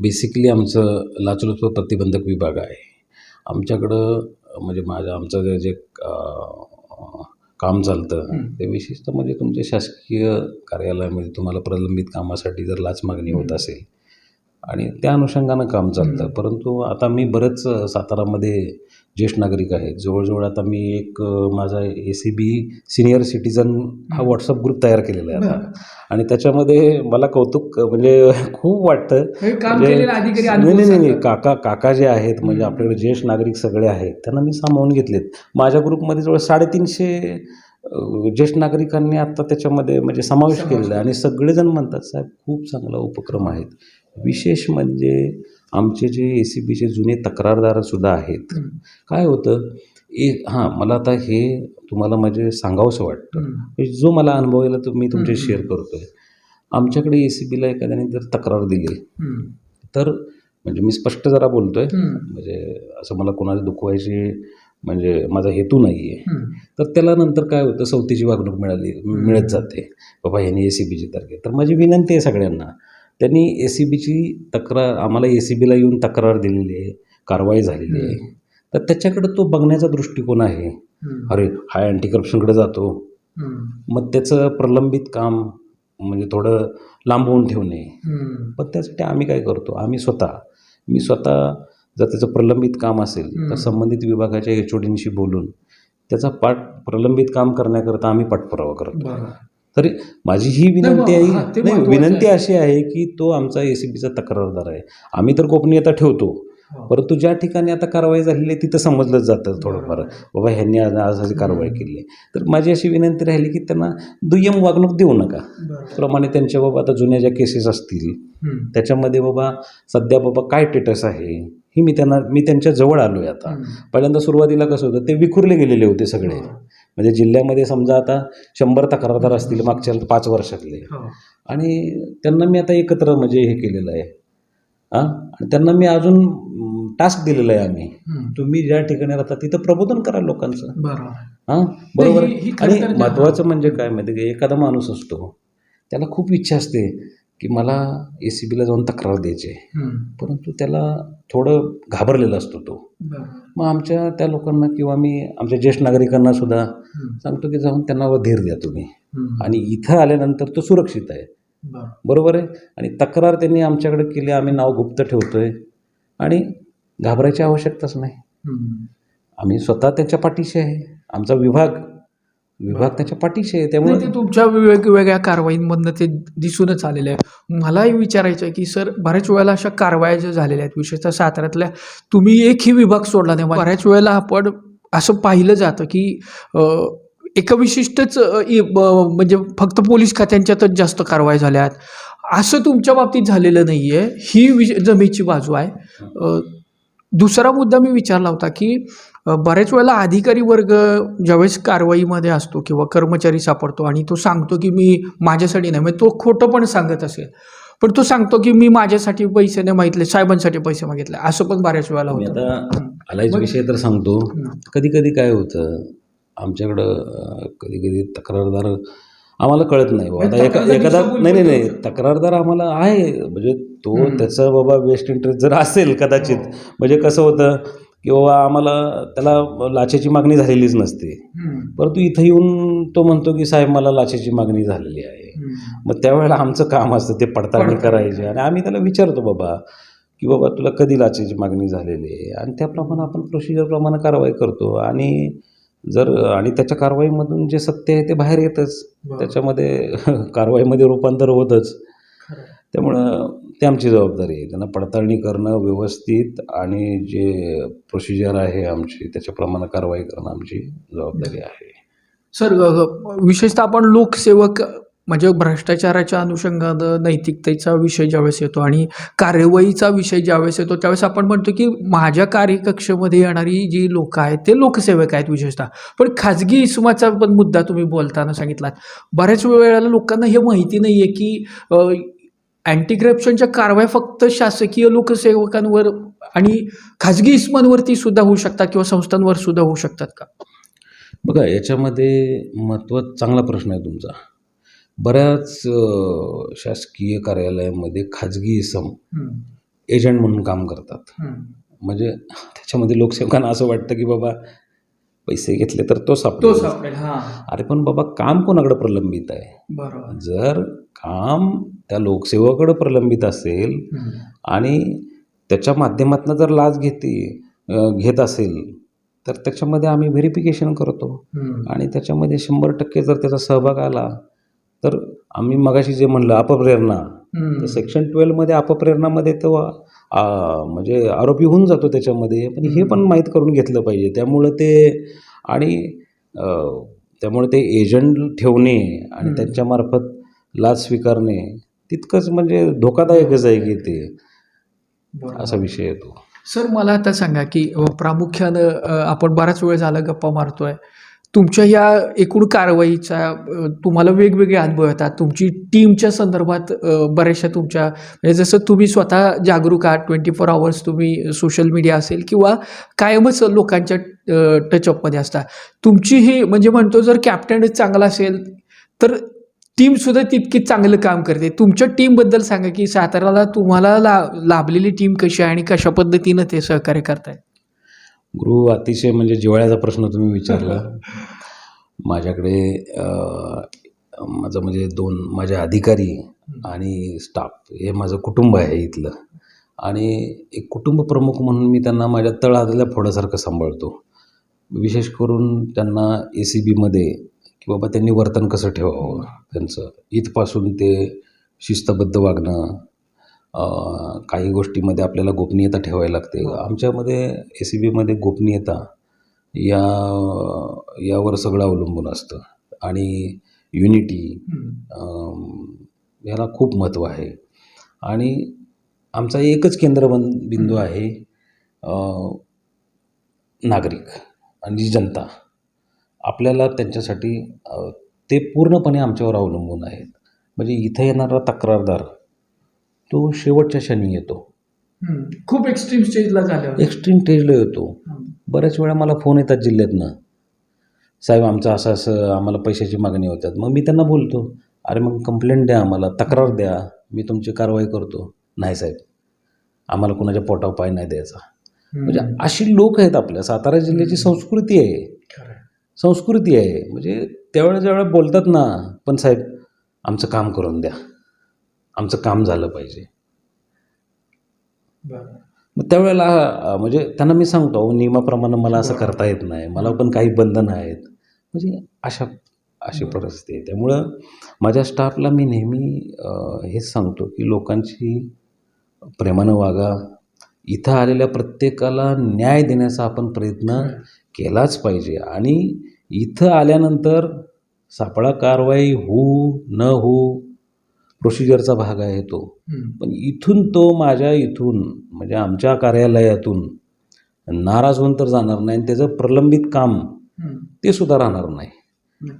Basically आमचं लाचलुचपत प्रतिबंधक विभाग आहे. आमच्याकडं म्हणजे माझं आमचं जे जे काम चालतं ते विशेषतः म्हणजे तुमच्या शासकीय कार्यालयामध्ये तुम्हाला प्रलंबित कामासाठी जर लाच मागणी होत असेल आणि त्या अनुषंगानं काम चालतं. परंतु आता मी बरेच सातारामध्ये ज्येष्ठ नागरिक आहेत जवळजवळ आता मी एक माझा A C B senior citizen हा व्हॉट्सअप ग्रुप तयार केलेला आहे आता. आणि त्याच्यामध्ये मला कौतुक म्हणजे खूप वाटतं. हे काम म्हणजे- नाही नाही नाही. काका काका जे आहेत म्हणजे आपल्याकडे ज्येष्ठ नागरिक सगळे आहेत त्यांना मी सामावून घेतलेत. माझ्या ग्रुपमध्ये जवळ साडेतीनशे ज्येष्ठ नागरिकांनी आता त्याच्यामध्ये म्हणजे समावेश केलेला आहे. आणि सगळेजण म्हणतात साहेब खूप चांगला उपक्रम आहेत. विशेष म्हणजे आमचे जे ए सी बीचे जुने तक्रारदारसुद्धा आहेत. काय होतं ए हां मला आता हे तुम्हाला म्हणजे सांगावंसं वाटतं. म्हणजे जो मला अनुभव आला तो मी तुमचे. शेअर करतोय आमच्याकडे ए सी बीला एखाद्याने जर तक्रार दिली. तर म्हणजे मी स्पष्ट जरा बोलतोय. म्हणजे असं मला कोणाला दुखवायची म्हणजे माझा हेतू नाही आहे. तर त्याला नंतर काय होतं सवतीची वागणूक मिळाली मिळत जाते बाबा ह्याने ए सी बीची तारखे तर माझी विनंती आहे सगळ्यांना त्यांनी ए सी बीची तक्रार आम्हाला ए सी बीला येऊन तक्रार दिलेली आहे कारवाई झालेली आहे तर त्याच्याकडे तो बघण्याचा दृष्टिकोन आहे. अरे हा अँटी करप्शनकडे जातो. मग त्याचं प्रलंबित काम म्हणजे थोडं लांबवून ठेवणे. पण त्यासाठी आम्ही काय करतो आम्ही स्वतः मी स्वतः जर त्याचं प्रलंबित काम असेल तर. संबंधित विभागाच्या एच ओ डींशी बोलून त्याचा पाठ प्रलंबित काम करण्याकरता आम्ही पाठपुरावा करतो. तरी माझी ही विनंती आहे नाही विनंती. अशी आहे की तो आमचा ए सी बीचा तक्रारदार आहे आम्ही तर गोपनीयता ठेवतो हो. परंतु ज्या ठिकाणी आता कारवाई झालेली आहे तिथं समजलं जातं थोडंफार बाबा ह्यांनी आज आज अशी कारवाई केली आहे तर माझी अशी विनंती राहिली की त्यांना दुय्यम वागणूक देऊ नका. प्रमाणे त्यांच्या बाबा आता जुन्या ज्या केसेस असतील. त्याच्यामध्ये बाबा सध्या बाबा काय टेटस आहे ही मी त्यांना मी त्यांच्या जवळ आलो आहे आता. पहिल्यांदा सुरुवातीला कसं होतं ते विखुरले गेलेले होते सगळे म्हणजे जिल्ह्यामध्ये समजा आता शंभर तक्रारदार असतील मागच्या पाच वर्षातले. हो. आणि त्यांना मी आता एकत्र म्हणजे हे केलेलं आहे. हां? आणि त्यांना मी अजून टास्क दिलेलं आहे आम्ही. तुम्ही ज्या ठिकाणी राहता तिथं प्रबोधन करा लोकांचं. हां? बरोबर? आणि महत्त्वाचं म्हणजे काय माहिती एखादा माणूस असतो त्याला खूप इच्छा असते. की मला ए सी बीला जाऊन तक्रार द्यायची आहे. परंतु त्याला थोडं घाबरलेला असतो तो. मग आमच्या त्या लोकांना किंवा मी आमच्या ज्येष्ठ नागरिकांना सुद्धा. सांगतो की जाऊन त्यांना व धीर द्या तुम्ही. आणि इथं आल्यानंतर तो सुरक्षित आहे बरं. बरोबर आहे आणि तक्रार त्यांनी आमच्याकडे केली आम्ही नाव गुप्त ठेवतोय आणि घाबरायची आवश्यकताच नाही. आम्ही स्वतः त्याच्या पाठीशी आहे आमचा विभाग विभाग त्याच्या पाठीशी आहे त्यामुळे ते तुमच्या वेगवेगळ्या कारवाईंमधनं ते दिसूनच आलेलं आहे. मलाही विचारायचं आहे की सर बऱ्याच वेळेला अशा कारवाया ज्या झालेल्या आहेत विशेषतः साताऱ्यातल्या तुम्ही एकही विभाग सोडला नाही. बऱ्याच वेळेला आपण असं पाहिलं जातं की एका विशिष्टच म्हणजे फक्त पोलीस खात्यांच्यातच जास्त कारवाई झाल्या आहेत. असं तुमच्या बाबतीत झालेलं नाही आहे ही विज जमेची बाजू आहे. दुसरा मुद्दा मी विचारला होता की बऱ्याच वेळेला अधिकारी वर्ग ज्यावेळेस कारवाईमध्ये असतो किंवा कर्मचारी सापडतो आणि तो सांगतो की मी माझ्यासाठी नाही म्हणजे तो खोटं पण सांगत असेल पण तो सांगतो की मी माझ्यासाठी पैसे नाही मागितले साहेबांसाठी पैसे मागितले असं पण बऱ्याच वेळेला होतं आता आलायच विषय तर सांगतो. कधी कधी काय होतं आमच्याकडं कधी कधी तक्रारदार आम्हाला कळत नाही बाबा आता एका एखादा नाही नाही नाही तक्रारदार आम्हाला आहे म्हणजे तो. त्याचा बाबा वेस्ट इंटरेस्ट जर असेल कदाचित हो. म्हणजे कसं होतं की बाबा आम्हाला त्याला लाचेची मागणी झालेलीच नसते. परंतु इथं येऊन तो म्हणतो की साहेब मला लाचेची मागणी झालेली आहे. मग त्यावेळेला आमचं काम असतं ते पडताळणी. करायची आणि आम्ही त्याला विचारतो बाबा की बाबा तुला कधी लाचेची मागणी झालेली आहे आणि त्याप्रमाणे आपण प्रोसिजरप्रमाणे कारवाई करतो आणि जर आणि त्याच्या कारवाईमधून जे सत्य आहे ते बाहेर येतच. त्याच्यामध्ये कारवाईमध्ये रूपांतर होतच. त्यामुळं ते आमची जबाबदारी आहे. त्यांना पडताळणी करणं व्यवस्थित आणि जे प्रोसिजर आहे आमची त्याच्याप्रमाणे कारवाई करणं आमची जबाबदारी आहे. सर विशेषतः आपण लोकसेवक म्हणजे भ्रष्टाचाराच्या अनुषंगानं नैतिकतेचा विषय ज्यावेळेस येतो आणि कार्यवाहीचा विषय ज्यावेळेस येतो त्यावेळेस आपण म्हणतो की माझ्या कार्यकक्षेमध्ये येणारी जी लोक आहेत ते लोकसेवक आहेत विशेषतः. पण खाजगी इसमाचा पण मुद्दा तुम्ही बोलताना सांगितलात. बऱ्याच वेळेला लोकांना हे माहिती नाही आहे की अँटी करप्शनच्या कारवाया फक्त शासकीय लोकसेवकांवर आणि खाजगी इसमांवरती सुद्धा होऊ शकतात किंवा संस्थांवर सुद्धा होऊ शकतात का? बघा याच्यामध्ये महत्त्व चांगला प्रश्न आहे तुमचा. बऱ्याच शासकीय कार्यालयामध्ये खाजगी इसम. एजंट म्हणून काम करतात. म्हणजे त्याच्यामध्ये लोकसेवकांना असं वाटतं की बाबा पैसे घेतले तर तो तो सापडतो हा. अरे पण बाबा काम कोणाकडे प्रलंबित आहे? बरोबर. जर काम त्या लोकसेवाकडे प्रलंबित असेल. आणि त्याच्या माध्यमातून जर लाच घेते घेत असेल तर त्याच्यामध्ये आम्ही व्हेरिफिकेशन करतो. आणि त्याच्यामध्ये शंभर टक्के जर त्याचा सहभाग आला तर आम्ही मगाशी जे म्हणलं अपप्रेरणा. तर सेक्शन ट्वेल्वमध्ये अपप्रेरणामध्ये तो आ, म्हणजे आरोपी होऊन जातो त्याच्यामध्ये पण हे पण माहीत करून घेतलं पाहिजे त्यामुळं ते आणि त्यामुळे ते एजंट ठेवणे आणि. त्यांच्यामार्फत लाच स्वीकारणे तितकंच म्हणजे धोकादायकच आहे की ते. असा विषय येतो सर मला आता सांगा की प्रामुख्यानं आपण बराच वेळ झाला गप्पा मारतोय तुमच्या या एकूण कारवाईचा तुम्हाला वेगवेगळे अनुभव येतात. तुमची टीमच्या संदर्भात बऱ्याचशा तुमच्या म्हणजे जसं तुम्ही स्वतः जागरूक आहात ट्वेंटी फोर आवर्स तुम्ही सोशल मीडिया असेल किंवा कायमच लोकांच्या टचअपमध्ये असता. तुमची ही म्हणजे म्हणतो जर कॅप्टनच चांगला असेल तर टीमसुद्धा तितकीच चांगलं काम करते. तुमच्या टीमबद्दल सांगा की साताराला तुम्हाला ला लाभलेली टीम कशी आहे आणि कशा पद्धतीनं ते सहकार्य करतायत? गुरु अतिशय म्हणजे जिव्हाळ्याचा प्रश्न तुम्ही विचारला. माझ्याकडे माझं म्हणजे दोन माझे अधिकारी आणि स्टाफ हे माझं कुटुंब आहे इथलं. आणि एक कुटुंब प्रमुख म्हणून मी त्यांना माझ्या तळहातल्या फोडासारखं सांभाळतो. विशेष करून त्यांना ए सी बीमध्ये की बाबा त्यांनी वर्तन कसं ठेवावं त्यांचं. इथपासून ते शिस्तबद्ध वागणं काही गोष्टीमध्ये आपल्याला गोपनीयता ठेवावी लागते. आमच्यामध्ये ए सी बीमध्ये गोपनीयता या यावर सगळं अवलंबून असतं. आणि युनिटी याला खूप महत्त्व आहे. आणि आमचा एकच केंद्रबंद बिंदू आहे नागरिक आणि जनता. आपल्याला त्यांच्यासाठी ते पूर्णपणे आमच्यावर अवलंबून आहेत. म्हणजे इथं येणारा तक्रारदार तो शेवटच्या क्षणी येतो. हम्म. खूप एक्स्ट्रीम स्टेजला झाल्यावर. एक्स्ट्रीम स्टेजला येतो. हम्म. बऱ्याच वेळा मला फोन येतात जिल्ह्यातनं साहेब आमचं असं असं आम्हाला पैशाची मागणी होतात. मग मी त्यांना बोलतो अरे मग कंप्लेंट द्या आम्हाला तक्रार द्या. मी तुमची कारवाई करतो. नाही साहेब. आम्हाला कुणाच्या पोटावर पाय नाही द्यायचा. म्हणजे हम्म. अशी लोक आहेत आपल्या. सातारा जिल्ह्याची संस्कृती आहे. खरं आहे. संस्कृती आहे. म्हणजे त्यावेळेस ज्यावेळेला बोलतात ना पण साहेब आमचं काम करून द्या. आमचं काम झालं पाहिजे. मग त्यावेळेला म्हणजे त्यांना मी सांगतो नियमाप्रमाणे मला असं करता येत नाही मला पण काही बंधनं आहेत. म्हणजे अशा अशी परिस्थिती आहे. त्यामुळं माझ्या स्टाफला मी नेहमी हेच सांगतो की लोकांची प्रेमानं वागा. इथं आलेल्या प्रत्येकाला न्याय देण्याचा आपण प्रयत्न केलाच पाहिजे. आणि इथं आल्यानंतर सापळा कारवाई होऊ न होऊ प्रोसिजरचा भाग आहे तो. पण इथून तो माझ्या इथून म्हणजे आमच्या कार्यालयातून नाराज होऊन तर जाणार नाही आणि त्याचं प्रलंबित काम. ते सुद्धा राहणार नाही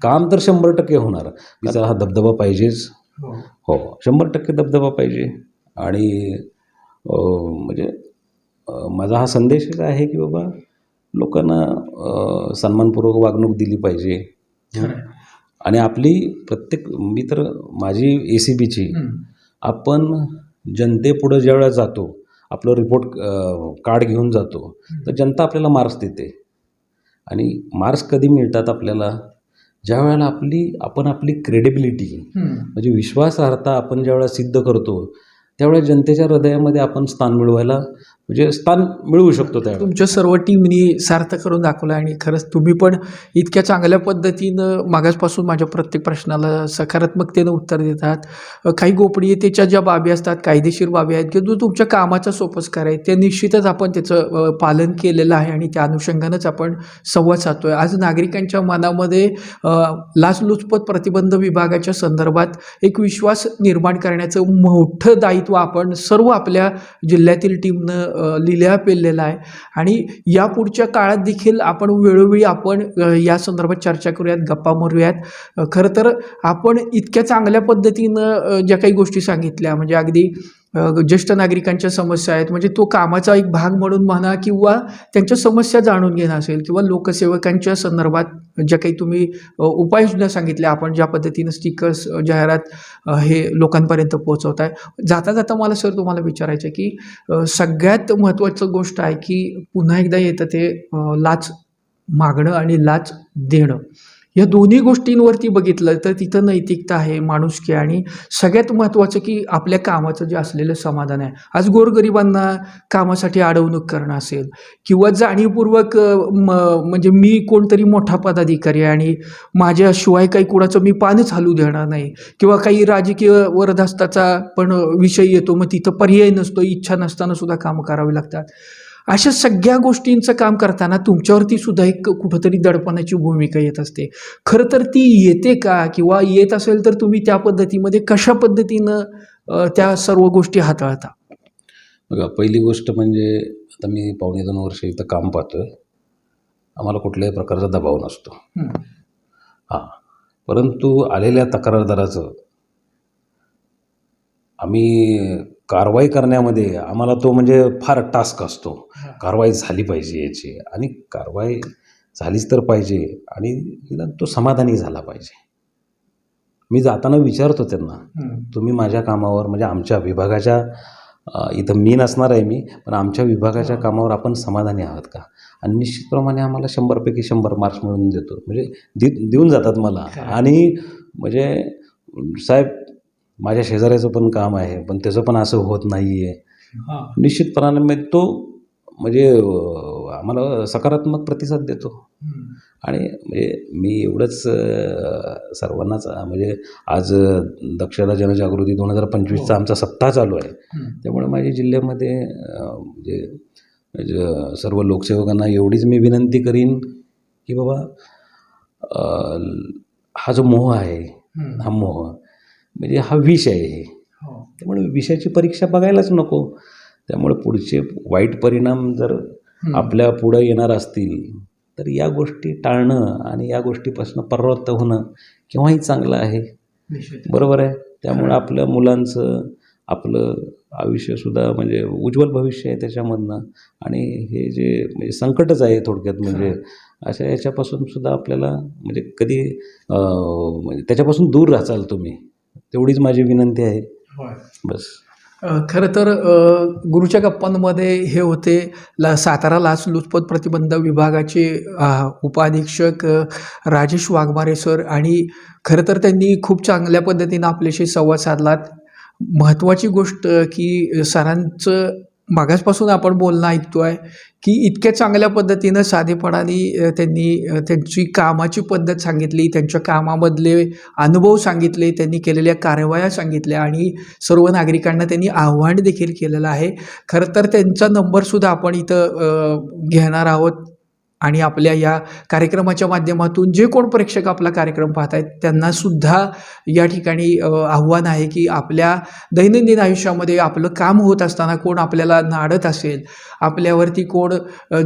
काम तर शंभर टक्के होणार हा दबदबा पाहिजेच हो. हो शंभर टक्के दबदबा पाहिजे आणि म्हणजे माझा हा संदेशच आहे की बाबा लोकांना सन्मानपूर्वक वागणूक दिली पाहिजे. आणि आपली प्रत्येक मी तर माझी ए सी बीची. आपण जनतेपुढं ज्यावेळेला जातो आपलं रिपोर्ट कार्ड घेऊन जातो तर जनता आपल्याला मार्क्स देते आणि मार्क्स कधी मिळतात आपल्याला ज्या वेळेला आपली आपण आपली क्रेडिबिलिटी. म्हणजे विश्वासार्हता आपण ज्यावेळेला सिद्ध करतो त्यावेळेला जनतेच्या हृदयामध्ये आपण स्थान मिळवायला म्हणजे स्थान मिळवू शकतो त्या तुमच्या सर्व टीमनी सार्थ करून दाखवलं आणि खरंच तुम्ही पण इतक्या चांगल्या पद्धतीनं मागासपासून माझ्या प्रत्येक प्रश्नाला सकारात्मकतेनं उत्तर देतात काही गोपनीयतेच्या ज्या बाबी असतात कायदेशीर बाबी आहेत किंवा जो तुमच्या कामाचा सोपस्कार आहे ते निश्चितच आपण त्याचं पालन केलेलं आहे आणि त्या अनुषंगानंच आपण संवाद साधतोय. आज नागरिकांच्या मनामध्ये लाचलुचपत प्रतिबंध विभागाच्या संदर्भात एक विश्वास निर्माण करण्याचं मोठं दायित्व आपण सर्व आपल्या जिल्ह्यातील टीमनं लिहिल्या पेललेला आहे. आणि यापुढच्या काळात देखील आपण वेळोवेळी आपण या संदर्भात चर्चा करूयात गप्पा मारूयात. खरं तर आपण इतक्या चांगल्या पद्धतीनं ज्या काही गोष्टी सांगितल्या म्हणजे अगदी ज्येष्ठ नागरिकांच्या समस्या आहेत. म्हणजे तो कामाचा एक भाग म्हणून म्हणा किंवा त्यांच्या समस्या जाणून घेणं असेल किंवा लोकसेवकांच्या संदर्भात ज्या काही तुम्ही उपाययोजना सांगितल्या आपण ज्या पद्धतीनं स्टिकर्स जाहिरात हे लोकांपर्यंत पोहोचवत आहे. जाता जाता मला सर तुम्हाला विचारायचं आहे की सगळ्यात महत्त्वाचं गोष्ट आहे की पुन्हा एकदा येतं ते लाच मागणं आणि लाच देणं. या दोन्ही गोष्टींवरती बघितलं तर तिथं नैतिकता आहे माणुसकी आणि सगळ्यात महत्त्वाचं की आपल्या कामाचं जे असलेलं समाधान आहे. आज गोरगरिबांना कामासाठी अडवणूक करणं असेल किंवा जाणीवपूर्वक म म्हणजे मी कोणतरी मोठा पदाधिकारी आहे आणि माझ्याशिवाय काही कुणाचं मी पानच हलू देणार नाही किंवा काही राजकीय वरदहस्ताचा पण विषय येतो मग तिथं पर्याय नसतो इच्छा नसताना सुद्धा कामं करावी लागतात. अशा सगळ्या गोष्टींचं काम करताना तुमच्यावरती सुद्धा एक कुठंतरी दडपणाची भूमिका येत असते. खरं तर ती येते का? किंवा येत असेल तर तुम्ही त्या पद्धतीमध्ये कशा पद्धतीनं त्या सर्व गोष्टी हाताळता? बघा पहिली गोष्ट म्हणजे आता मी पावणे दोन वर्ष इथं काम पाहतो आहे आम्हाला कुठल्याही प्रकारचा दबाव नसतो. हां. परंतु आलेल्या तक्रारदाराचं आम्ही कारवाई करण्यामध्ये आम्हाला तो म्हणजे फार टास्क असतो. कारवाई झाली पाहिजे याची आणि कारवाई झालीच तर पाहिजे आणि निदान तो समाधानी झाला पाहिजे. मी जाताना विचारतो त्यांना तुम्ही माझ्या कामावर म्हणजे आमच्या विभागाच्या इथं मी नसणार आहे मी पण आमच्या विभागाच्या कामावर आपण समाधानी आहात का? आणि निश्चितप्रमाणे आम्हाला शंभरपैकी शंभर मार्क्स मिळवून देतो. म्हणजे दे देऊन जातात मला. आणि म्हणजे साहेब माझ्या शेजाऱ्याचं पण काम आहे पण त्याचं पण असं होत नाही आहे निश्चितपणाने म्हणजे तो म्हणजे आम्हाला सकारात्मक प्रतिसाद देतो. आणि म्हणजे मी एवढंच सर्वांनाच म्हणजे आज दक्षता जनजागृती दोन हजार पंचवीसचा आमचा सप्ताह चालू आहे. त्यामुळे माझ्या जिल्ह्यामध्ये म्हणजे ज- सर्व लोकसेवकांना एवढीच मी विनंती करीन की बाबा हा जो मोह आहे हा मोह म्हणजे हा विष आहे हे. त्यामुळे विषयाची परीक्षा बघायलाच नको. त्यामुळे पुढचे वाईट परिणाम जर आपल्या पुढं येणार असतील तर या गोष्टी टाळणं आणि या गोष्टीपासून परावृत्त होणं केव्हाही चांगलं आहे. बरोबर आहे? त्यामुळे आपल्या मुलांचं आपलं आयुष्यसुद्धा म्हणजे उज्ज्वल भविष्य आहे त्याच्यामधनं. आणि हे जे म्हणजे संकटच आहे थोडक्यात म्हणजे अशा याच्यापासून सुद्धा आपल्याला म्हणजे कधी म्हणजे त्याच्यापासून दूर राहाल तुम्ही. तेवढीच माझी विनंती आहे. बस. खरं तर गुरुच्या गप्पांमध्ये हे होते. ला सातारा लाचलुचपत प्रतिबंध विभागाचे अ, राजेश वाघमारे सर आणि खरं तर त्यांनी खूप चांगल्या पद्धतीनं आपल्याशी संवाद साधलात. महत्त्वाची गोष्ट की सरांचं मागासपासून आपण बोलणं ऐकतो आहे की इतक्या चांगल्या पद्धतीनं साधेपणाने त्यांनी त्यांची कामाची पद्धत सांगितली त्यांच्या कामामधले अनुभव सांगितले त्यांनी केलेल्या कारवाया सांगितल्या आणि सर्व नागरिकांना त्यांनी आव्हान देखील केलेलं आहे. खरं तर त्यांचा नंबरसुद्धा आपण इथं घेणार आहोत. आणि आपल्या या कार्यक्रमाच्या माध्यमातून जे कोण प्रेक्षक आपला कार्यक्रम पाहत आहेत त्यांनासुद्धा या ठिकाणी आव्हान आहे की आपल्या दैनंदिन आयुष्यामध्ये आपलं काम होत असताना कोण आपल्याला नाडत असेल आपल्यावरती कोण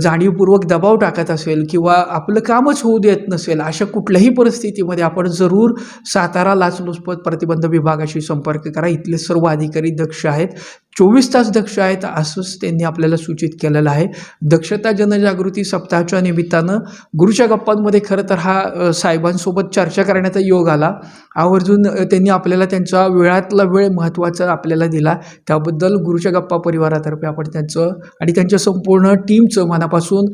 जाणीवपूर्वक दबाव टाकत असेल किंवा आपलं कामच होऊ देत नसेल अशा कुठल्याही परिस्थितीमध्ये आपण जरूर सातारा लाचलुचपत प्रतिबंध विभागाशी संपर्क करा. इथले सर्व अधिकारी दक्ष आहेत. चोवीस तास दक्ष आहेत असंच त्यांनी आपल्याला सूचित केलेलं आहे. दक्षता जनजागृती सप्ताहाच्या निमित्तानं गुरुच्या गप्पांमध्ये खरं तर हा साहेबांसोबत चर्चा करण्याचा योग आला. आवर्जून त्यांनी आपल्याला त्यांचा वेळातला वेळ महत्त्वाचा आपल्याला दिला. त्याबद्दल गुरुच्या गप्पा परिवारातर्फे आपण त्यांचं आणि त्यांच्या संपूर्ण टीमचं मनापासून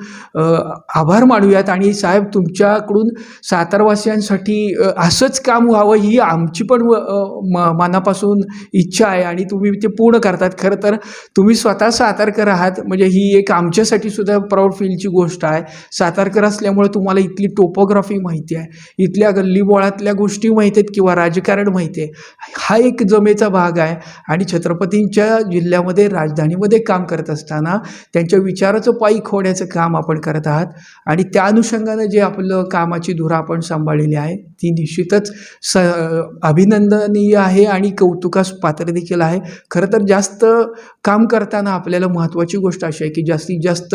आभार मानूयात. आणि साहेब तुमच्याकडून सातारवासियांसाठी असंच काम व्हावं ही आमची पण व- म मनापासून इच्छा आहे आणि तुम्ही ते पूर्ण करता. करतात खरं तर तुम्ही स्वतः सातारकर आहात म्हणजे ही एक आमच्यासाठी सुद्धा प्राऊड फीलची गोष्ट आहे. सातारकर असल्यामुळे तुम्हाला इथली टोपोग्राफी माहिती आहे. इथल्या गल्लीबोळातल्या गोष्टी माहिती आहेत किंवा राजकारण माहिती आहे. हा एक जमेचा भाग आहे. आणि छत्रपतींच्या जिल्ह्यामध्ये राजधानीमध्ये काम करत असताना त्यांच्या विचाराचं पायी होण्याचं काम आपण करत आहात. आणि त्या अनुषंगानं जे आपलं कामाची धुरा आपण सांभाळलेली आहे ती निश्चितच स अभिनंदनीय आहे आणि कौतुकास पात्र देखील आहे. खरं तर जास्त काम करताना आपल्याला महत्त्वाची गोष्ट अशी आहे की जास्तीत जास्त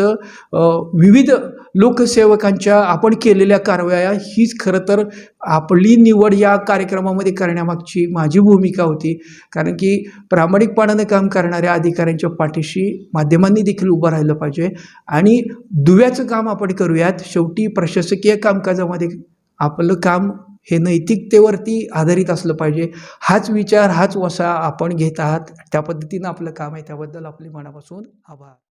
विविध लोकसेवकांच्या आपण केलेल्या कारवाया हीच खरं तर आपली निवड या कार्यक्रमामध्ये करण्यामागची माझी भूमिका होती. कारण की प्रामाणिकपणाने काम करणाऱ्या अधिकाऱ्यांच्या पाठीशी माध्यमांनी देखील उभं राहिलं पाहिजे आणि दुव्याचं काम आपण करूयात. शेवटी प्रशासकीय कामकाजामध्ये आपलं काम हे नैतिकतेवरती आधारित असलं पाहिजे. हाच विचार हाच वसा आपण घेत आहात. त्या पद्धतीनं आपलं काम आहे. त्याबद्दल आपले मनापासून आभार.